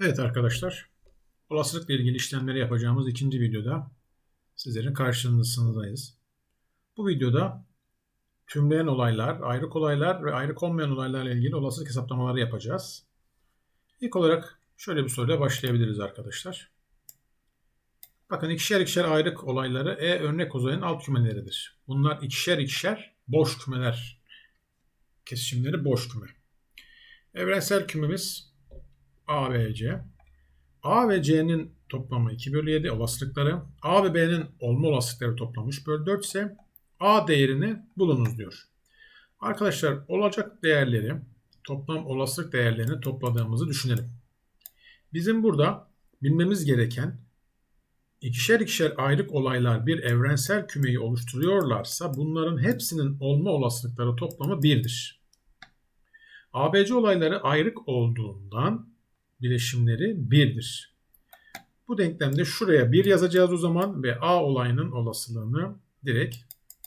Evet arkadaşlar, olasılıkla ilgili işlemleri yapacağımız ikinci videoda sizlerin karşınızdayız. Bu videoda tümleyen olaylar, ayrık olaylar ve ayrık olmayan olaylarla ilgili olasılık hesaplamaları yapacağız. İlk olarak şöyle bir soruyla başlayabiliriz arkadaşlar. Bakın ikişer ikişer ayrık olayları E örnek uzayın alt kümeleridir. Bunlar ikişer ikişer boş kümeler. Kesişimleri boş küme. Evrensel kümemiz A ve C. A ve C'nin toplamı 2 bölü 7 olasılıkları. A ve B'nin olma olasılıkları toplamı 3 bölü 4 ise A değerini bulunuz diyor. Arkadaşlar olacak değerleri toplam olasılık değerlerini topladığımızı düşünelim. Bizim burada bilmemiz gereken ikişer ikişer ayrık olaylar bir evrensel kümeyi oluşturuyorlarsa bunların hepsinin olma olasılıkları toplamı 1'dir. ABC olayları ayrık olduğundan bileşimleri 1'dir. Bu denklemde şuraya 1 yazacağız o zaman ve A olayının olasılığını direkt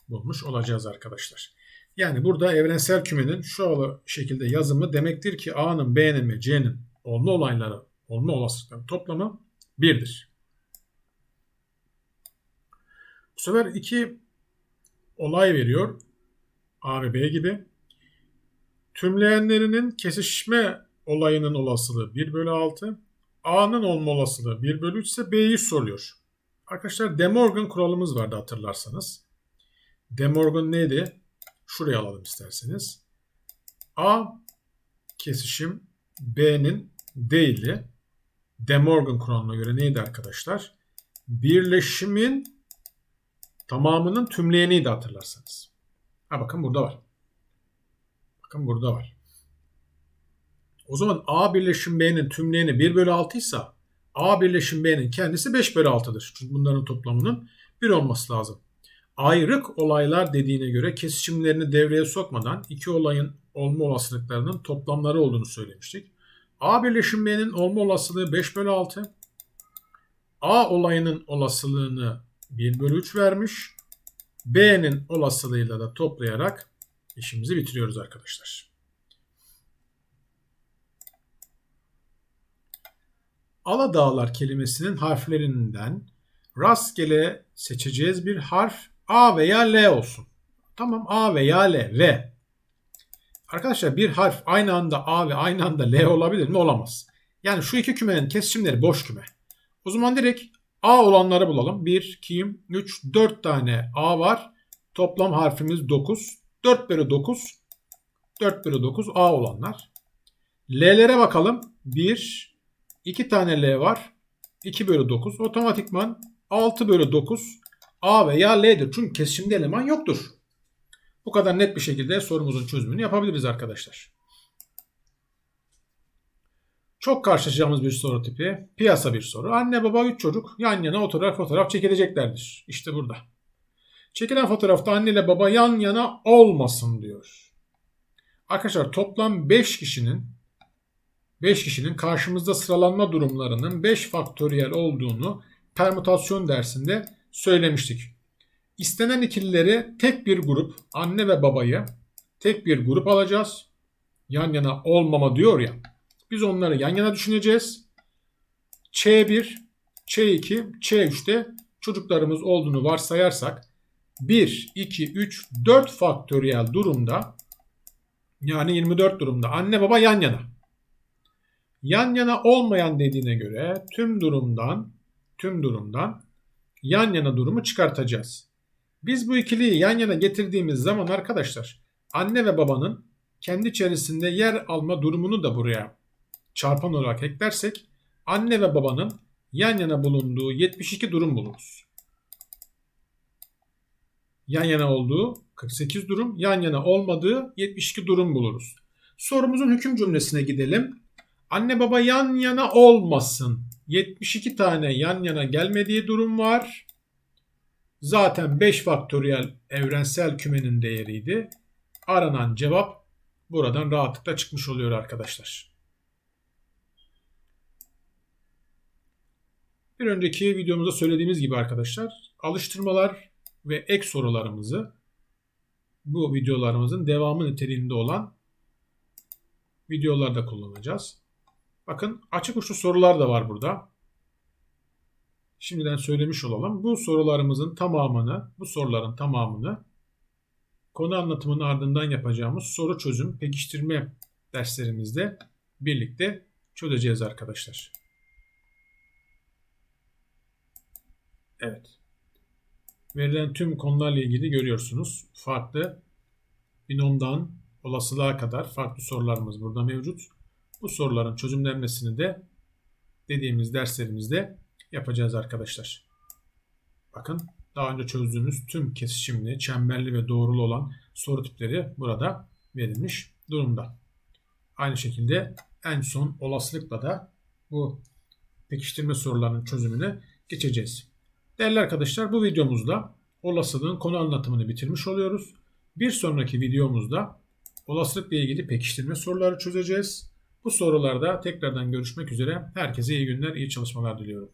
bulmuş olacağız arkadaşlar. Yani burada evrensel kümenin şu şekilde yazımı demektir ki A'nın, B'nin ve C'nin olma olayları, olma olasılıkları toplamı 1'dir. Bu sefer iki olay veriyor. A ve B gibi. Tümleyenlerinin kesişme olayının olasılığı 1 bölü 6. A'nın olma olasılığı 1 bölü 3 ise B'yi soruyor. Arkadaşlar De Morgan kuralımız vardı hatırlarsanız. De Morgan neydi? Şuraya alalım isterseniz. A kesişim B'nin değili De Morgan kuralına göre neydi arkadaşlar? Birleşimin tamamının tümleyeniydi hatırlarsanız. Ha bakın burada var. Bakın burada var. O zaman A birleşim B'nin tümleyeni 1 bölü 6 ise A birleşim B'nin kendisi 5 bölü 6'dır. Çünkü bunların toplamının 1 olması lazım. Ayrık olaylar dediğine göre kesişimlerini devreye sokmadan iki olayın olma olasılıklarının toplamları olduğunu söylemiştik. A birleşim B'nin olma olasılığı 5 bölü 6. A olayının olasılığını 1 bölü 3 vermiş. B'nin olasılığıyla da toplayarak işimizi bitiriyoruz arkadaşlar. Aladağlar kelimesinin harflerinden rastgele seçeceğiz bir harf A veya L olsun. Tamam A veya L. V. Arkadaşlar bir harf aynı anda A ve aynı anda L olabilir mi? Olamaz. Yani şu iki kümenin kesişimleri boş küme. O zaman direkt A olanları bulalım. 1, 2, 3, 4 tane A var. Toplam harfimiz 9. 4 bölü 9. 4 bölü 9 A olanlar. L'lere bakalım. 1, 2 tane L var. 2 bölü 9. Otomatikman 6 bölü 9 A veya L'dir. Çünkü kesişimde eleman yoktur. Bu kadar net bir şekilde sorumuzun çözümünü yapabiliriz arkadaşlar. Çok karşılaşacağımız bir soru tipi. Piyasa bir soru. Anne baba 3 çocuk yan yana oturarak fotoğraf çekileceklerdir. İşte burada. Çekilen fotoğrafta anne ile baba yan yana olmasın diyor. Arkadaşlar toplam 5 kişinin 5 kişinin karşımızda sıralanma durumlarının 5 faktöriyel olduğunu permütasyon dersinde söylemiştik. İstenen ikilileri tek bir grup anne ve babayı tek bir grup alacağız. Yan yana olmama diyor ya. Biz onları yan yana düşüneceğiz. Ç1, Ç2, Ç3'te çocuklarımız olduğunu varsayarsak 1, 2, 3, 4 faktöriyel durumda yani 24 durumda anne baba yan yana. Yan yana olmayan dediğine göre tüm durumdan tüm durumdan yan yana durumu çıkartacağız. Biz bu ikiliyi yan yana getirdiğimiz zaman arkadaşlar anne ve babanın kendi içerisinde yer alma durumunu da buraya çarpan olarak eklersek anne ve babanın yan yana bulunduğu 72 durum buluruz. Yan yana olduğu 48 durum, yan yana olmadığı 72 durum buluruz. Sorumuzun hüküm cümlesine gidelim. Anne baba yan yana olmasın. 72 tane yan yana gelmediği durum var. Zaten 5 faktöriyel evrensel kümenin değeriydi. Aranan cevap buradan rahatlıkla çıkmış oluyor arkadaşlar. Bir önceki videomuzda söylediğimiz gibi arkadaşlar alıştırmalar ve ek sorularımızı bu videolarımızın devamı niteliğinde olan videolarda kullanacağız. Bakın açık uçlu sorular da var burada. Şimdiden söylemiş olalım. Bu sorularımızın tamamını, bu soruların tamamını konu anlatımının ardından yapacağımız soru çözüm pekiştirme derslerimizde birlikte çözeceğiz arkadaşlar. Evet. Verilen tüm konularla ilgili görüyorsunuz. Farklı binomdan olasılığa kadar farklı sorularımız burada mevcut. Bu soruların çözümlenmesini de dediğimiz derslerimizde yapacağız arkadaşlar. Bakın daha önce çözdüğümüz tüm kesişimli, çemberli ve doğrulu olan soru tipleri burada verilmiş durumda. Aynı şekilde en son olasılıkla da bu pekiştirme sorularının çözümüne geçeceğiz. Değerli arkadaşlar bu videomuzda olasılığın konu anlatımını bitirmiş oluyoruz. Bir sonraki videomuzda olasılıkla ilgili pekiştirme soruları çözeceğiz. Bu sorularda tekrardan görüşmek üzere. Herkese iyi günler, iyi çalışmalar diliyorum.